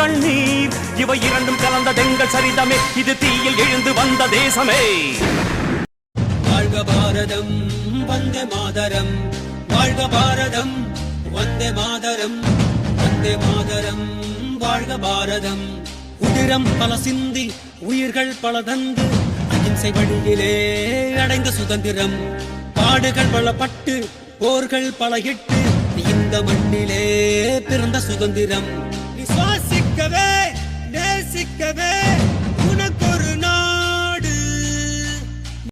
கண்ணீர் இவை இரண்டும் கலந்த தெங்கள் சரிதமே. இது தீயில் எழுந்து வந்த தேசமே. வாழ்க பாரதம் வந்தே மாதரம். வாழ்க பாரதம் வந்தே மாதரம். வந்தே மாதரம் வாழ்க பாரதம். உதிரம் பல சிந்தி உயிர்கள் பல தந்து. அகிம்சை வழியிலே அடைந்த சுதந்திரம். பாடுகள் பல பட்டு போர்கள் பல இட்டு. இந்த மண்ணிலே பிறந்த சுதந்திரம். விசுவாசி! நேசிக்கவே நேசிக்கவே.